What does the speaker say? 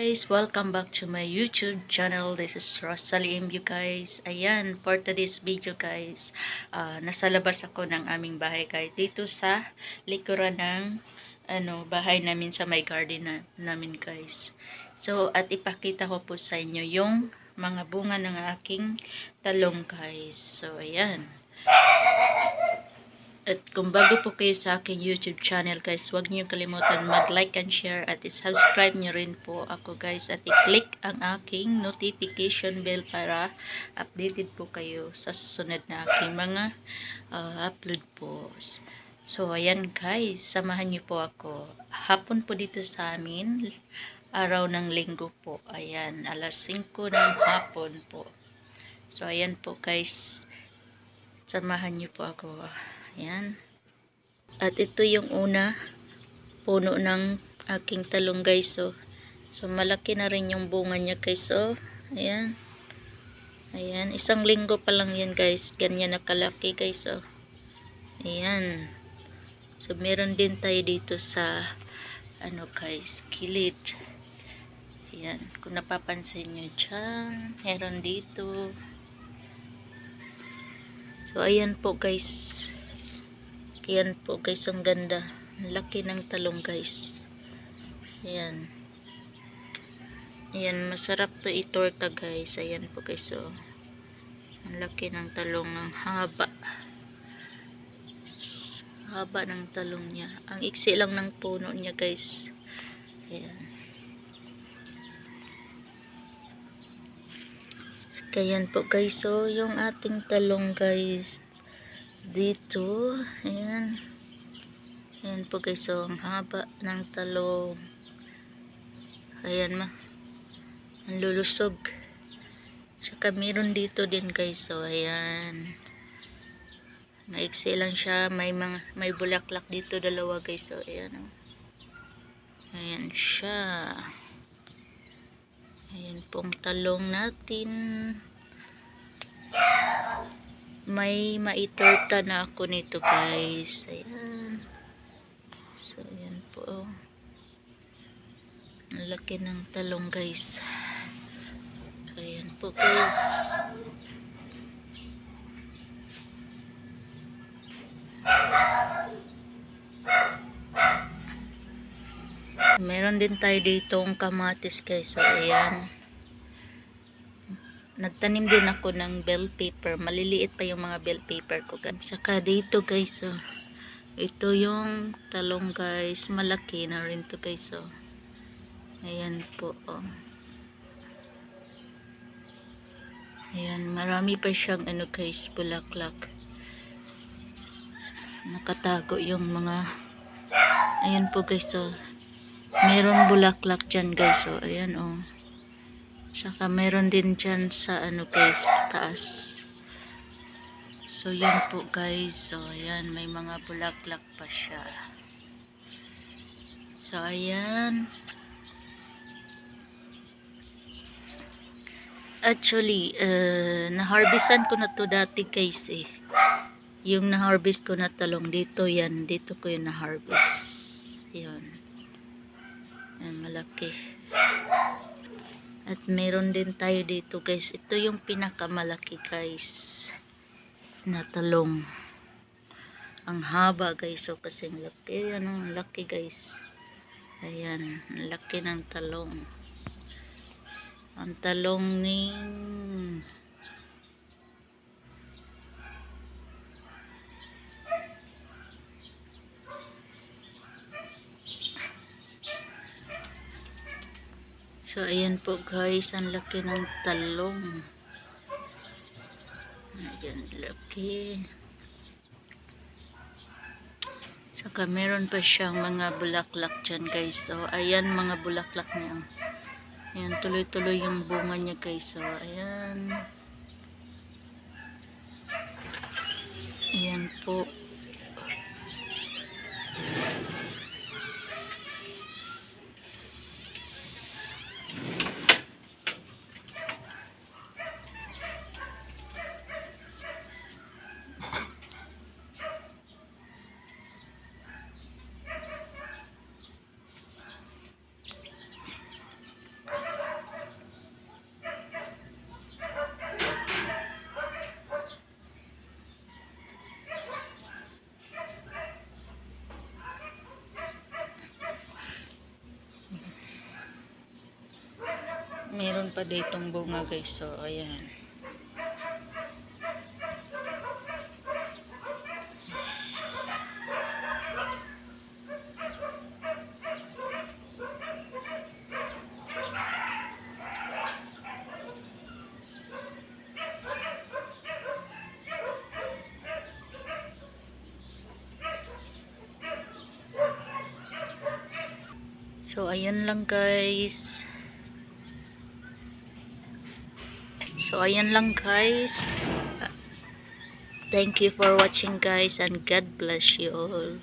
guys, welcome back to my YouTube channel. This is Rosalie you guys. Ayan, for today's video guys, ah, nasa labas ako ng aming bahay guys. Dito sa likuran ng ano, bahay namin sa my garden na, namin guys. So, at ipakita ko po sa inyo yung mga bunga ng aking talong guys. So, ayan. At kung bago po kayo sa aking YouTube channel guys, huwag niyo kalimutan mag-like and share at i-subscribe niyo rin po ako guys at i-click ang aking notification bell para updated po kayo sa susunod na aking mga uh, upload po. So ayan guys, samahan niyo po ako. Hapon po dito sa amin, araw ng linggo po. Ayan, alas 5 ng hapon po. So ayan po guys, samahan niyo po ako. Ayan. At ito yung una puno ng aking talong guys. So, so malaki na rin yung bunga niya guys. So, ayan. Ayan. Isang linggo pa lang yan guys. Ganyan nakalaki guys. So, ayan. So, meron din tayo dito sa ano guys, kilid. Ayan. Kung napapansin nyo dyan, meron dito. So, ayan po guys. Ayan po guys, ang ganda. Laki ng talong guys. Ayan. Ayan, masarap to itorta guys. Ayan po guys, so. Ang laki ng talong, ang haba. Haba ng talong niya. Ang iksi lang ng puno niya guys. Ayan. Kaya po guys, so yung ating talong guys, dito. Ayan. Ayan po guys so ang haba ng talong. Ayan ma. Ang lulusog. Saka meron dito din guys so ayan. Maiksi lang siya. May mga may bulaklak dito dalawa guys so ayan oh. ayan siya. Ayan pong talong natin may maitorta na ako nito guys. Ayan. So ayan po. Ang laki ng talong guys. Ayan po guys. Meron din tayo ditong kamatis guys. So ayan nagtanim din ako ng bell paper maliliit pa yung mga bell paper ko guys saka dito guys oh, ito yung talong guys malaki na rin to guys oh. ayan po oh. ayan marami pa siyang ano guys bulaklak nakatago yung mga ayan po guys oh. meron bulaklak dyan guys oh. ayan oh Saka meron din dyan sa ano guys, taas. So yan po guys. So ayan, may mga bulaklak pa siya. So ayan. Actually, uh, na-harvestan ko na to dati guys eh. Yung na-harvest ko na talong dito yan. Dito ko yung na-harvest. Yun. Yan, malaki. At meron din tayo dito guys. Ito yung pinakamalaki guys. Na talong. Ang haba guys. So kasi laki. Ano, laki guys. Ayan. Laki ng talong. Ang talong ni So, ayan po guys, ang laki ng talong. Ayan, laki. Saka meron pa siyang mga bulaklak dyan guys. So, ayan mga bulaklak niya. Ayan, tuloy-tuloy yung bunga niya guys. So, ayan. Ayan po. Meron pa ditong bunga guys. So, ayan. So, ayun lang guys. So, ayan lang guys. Thank you for watching guys and God bless you all.